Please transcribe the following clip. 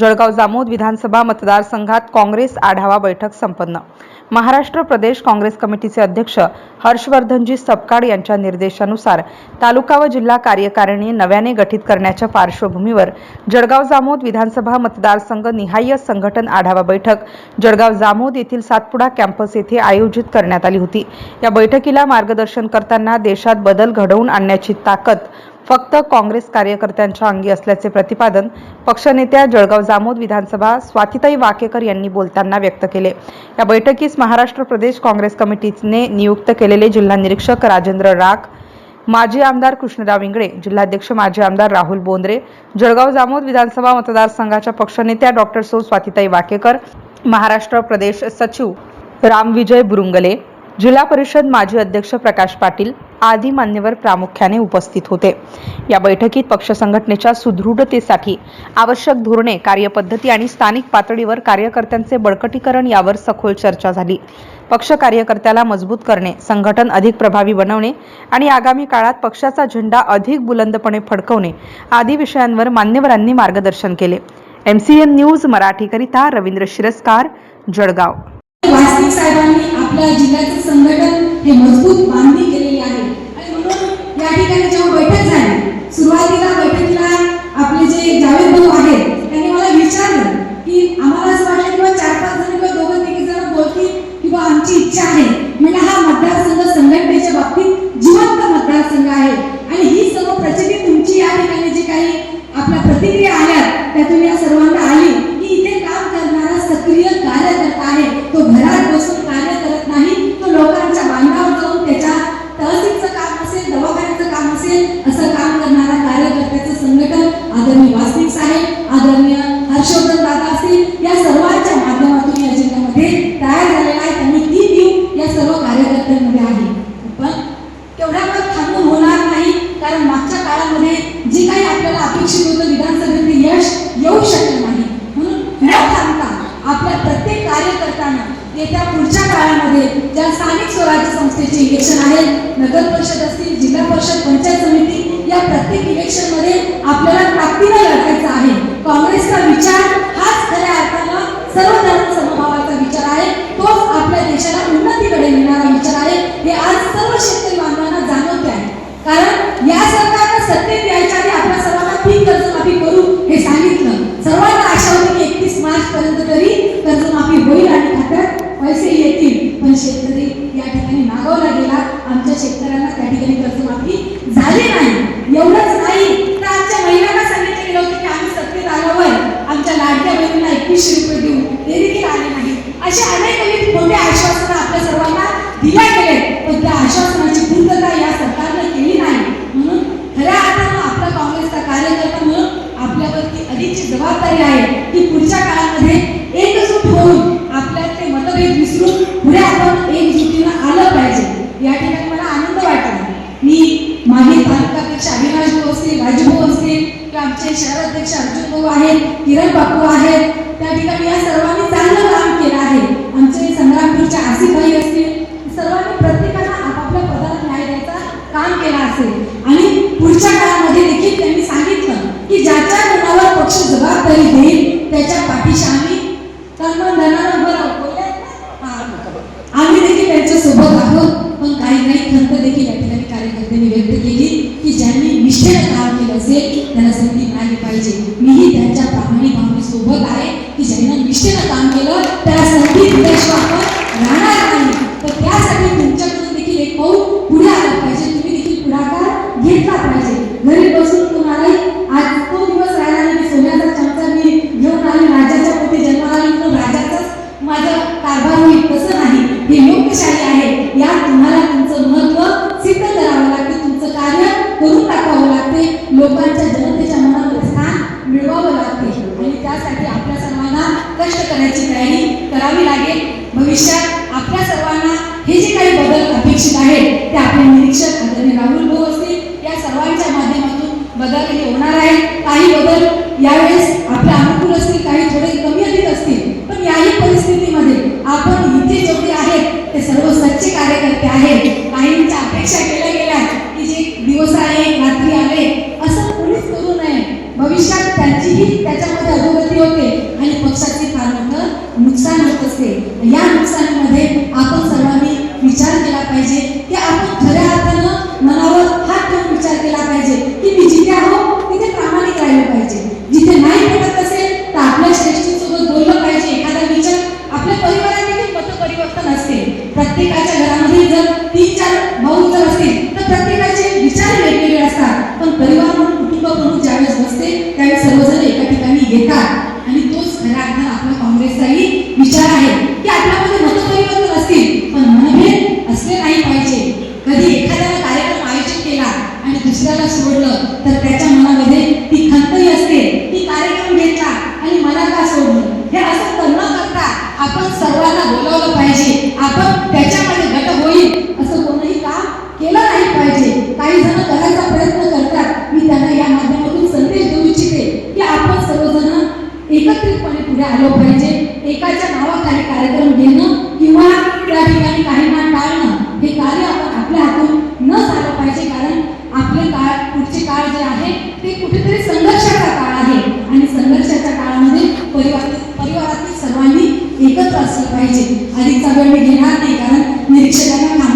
जळगाव जामोद विधानसभा मतदारसंघात काँग्रेस आढावा बैठक संपन्न. महाराष्ट्र प्रदेश काँग्रेस कमिटीचे अध्यक्ष हर्षवर्धनजी सपकाळ यांच्या निर्देशानुसार तालुका व जिल्हा कार्यकारिणी नव्याने गठीत करण्याच्या पार्श्वभूमीवर जळगाव जामोद विधानसभा मतदारसंघ निहाय्य संघटन आढावा बैठक जळगाव जामोद येथील सातपुडा कॅम्पस येथे आयोजित करण्यात आली होती. या बैठकीला मार्गदर्शन करताना देशात बदल घडवून आणण्याची ताकद फक्त काँग्रेस कार्यकर्त्यांच्या अंगी असल्याचे प्रतिपादन पक्षनेत्या जळगाव जामोद विधानसभा स्वातिताई वाकेकर यांनी बोलताना व्यक्त केले. या बैठकीस महाराष्ट्र प्रदेश काँग्रेस कमिटीने नियुक्त केले केलेले जिल्हा निरीक्षक राजेंद्र राख माजी आमदार कृष्णराव इंगळे जिल्हाध्यक्ष माजी आमदार राहुल बोंद्रे जळगाव जामोद विधानसभा मतदारसंघाच्या पक्षनेत्या डॉक्टर सौ स्वातिताई वाकेकर महाराष्ट्र प्रदेश सचिव रामविजय बुरुंगले जिल्हा परिषद माजी अध्यक्ष प्रकाश पाटील आदी मान्यवर प्रामुख्याने उपस्थित होते. या बैठकीत पक्ष संघटनेच्या सुदृढतेसाठी आवश्यक धोरणे कार्यपद्धती आणि स्थानिक पातळीवर कार्यकर्त्यांचे बळकटीकरण यावर सखोल चर्चा झाली. पक्ष कार्यकर्त्याला मजबूत करणे संघटन अधिक प्रभावी बनवणे आणि आगामी काळात पक्षाचा झेंडा अधिक बुलंदपणे फडकवणे आदी विषयांवर मान्यवरांनी मार्गदर्शन केले. एम सी एन न्यूज मराठीकरिता रवींद्र शिरस्कार जळगाव. वास्तविक साहेबांनी आपल्या जिल्ह्याचं संघटन हे मजबूत बांधणी केलेली आहे. आणि म्हणून या ठिकाणी जेव्हा बैठक झाली सुरुवातीला बैठकीला आपले जे जावेद भाऊ आहेत त्यांनी मला विचारलं की आम्हाला असं वाटलं किंवा चार पाच जण किंवा दोघं तिघे जण बोलतील किंवा आमची इच्छा आहे. म्हणजे हा मतदारसंघ संघटनेच्या बाबतीत जिवंत मतदारसंघ आहे. आणि ही सर्व प्रचिती तुमची या ठिकाणी जी काही आपल्या प्रतिक्रिया आल्या त्यातून या सर्वांना आली. येत्या पुढच्या काळामध्ये ज्या स्थानिक स्वराज्य संस्थेचे इलेक्शन आहे नगर परिषद असतील जिल्हा परिषद पंचायत समिती या प्रत्येक इलेक्शनमध्ये आपल्याला ताकदीने लढायचं आहे. काँग्रेसचा विचार हाच खऱ्या अर्थानं सर्व धर्म समभावाचा विचार आहे तोच आपल्या देशाला उन्नतीकडे नेणारा विचार आहे हे आज सर्व शेतकरी बांधवांना जाणवते आहे कारण या सरकारनं सत्तेत यायच्या आधी आपल्या सर्वांना पीक कर्जमाफी करू हे सांगितलं सर्वांना आशा होती की एकतीस मार्च पर्यंत तरी कर्जमाफी होईल आणि खात्यात पैसे येतील पण शेतकरी या ठिकाणी मागवला गेला. आमच्या शेतकऱ्यांना त्या ठिकाणी कर्जमाफी झाली नाही. एवढंच नाही. तर आमच्या महिलांना सांगितलं गेलं होतं की आम्ही सत्तेत आल्यावर आमच्या लाडक्या बहिणींना एकवीसशे रुपये देऊ. ते देखील आले नाही. असे अनेक अनेक मोठे आश्वासनं आपल्या सर्वांना दिल्या गेले. पण त्या आश्वासनाची पूर्तता या सरकारने केली नाही. म्हणून खऱ्या अर्थानं आपला काँग्रेसचा कार्यकर्ता म्हणून आपल्यावरती अधिकची जबाबदारी आहे. की पुढच्या काळामध्ये एकजूट होऊन आपल्यातले मतभेद विसरून पुढे आपण एकजुटीनं आलं पाहिजे या ठिकाणी मला आनंद वाटला मी अध्यक्ष अविनाश भाऊ असतील राजू भाऊ असतील किंवा आमचे शहराध्यक्ष अर्जुन भाऊ आहेत किरण बापू आहेत त्या ठिकाणी या सर्वांनी चांगलं काम केलं आहे. आमचे संग्रामपूरचे आसिफभाई असतील सर्वांनी प्रत्येकाला आपापल्या पदाला न्याय द्यायचा काम केला असेल. आणि पुढच्या काळामध्ये देखील त्यांनी सांगितलं की ज्याच्या मनावर पक्ष जबाबदारी देईल त्याच्या पाठीशी आम्ही कर्मधनानं धनानं आम्ही देखील त्यांच्यासोबत आहोत पण काही काही खंत देखील या ठिकाणी कार्यकर्ते सोबत आहे. की ज्यांना निष्ठेनं काम केलं त्या संधी दिल्याशिवाय आपण राहणार नाही तर त्यासाठी तुमच्याकडून देखील एक पाऊल पुढे आला पाहिजे. तुम्ही देखील पुढाकार घेतला पाहिजे. घरी बसून तुम्हाला आज तो दिवस राहिला नाही सोन्याचा चमचा मी घेऊन आली राजाच्या पोटी जन्माला आली म्हणून राजाचाच माझा कारभार होईल तसं नाही. ही लोकशाही आहे. या तुम्हाला तुमचं महत्त्व सिद्ध करावं लागते तुमचं कार्य करून टाकावं लागते. लोकांच्या जनतेच्या मनामध्ये स्थान मिळवावं लागते. त्यासाठी आपल्या सर्वांना कष्ट करायची तयारी करावी लागेल. भविष्यात आपल्या सर्वांना हे जे काही बदल अपेक्षित आहेत ते आपले निरीक्षक आदरणीय राहुल भाऊ असतील या सर्वांच्या माध्यमातून बदल हे होणार आहे काही बदल यावेळेस आपल्या अनुकूल असतील काही थोडे कमी अधिक असतील पण याही परिस्थितीमध्ये आपण इथे जेवढे आहेत ते सर्व सच्चे कार्यकर्ते आहेत काहींच्या अपेक्षा केल्या गेल्या की जे दिवस आहे रात्री आले असं कोणीच करू नये भविष्यात त्यांचीही त्याच्यामध्ये अधोगती होते असते या नुकसानीमध्ये आपण सर्वांनी विचार केला पाहिजे की आपण खऱ्या अर्थानं मनावर सोडलं तर त्याच्या मनामध्ये ती खंतही असते की कार्यक्रम घेतला आणि मला का सोडलं? हे असं तर न करता आपण सर्वांना बोलावलं पाहिजे. आपण त्याच्यामध्ये घट होईल. असं कोणीही काम केलं नाही पाहिजे. काही जण करायचा प्रयत्न करतात. मी त्यांना या माध्यमातून संदेश देऊ इच्छिते की आपण सर्वजण एकत्रितपणे पुढे आलो पाहिजे. एकाच्या नावाखाली कार्यक्रम घेणं एकत्र असलं पाहिजे. अधिकचा वेळ मी घेणार नाही कारण निरीक्षकांना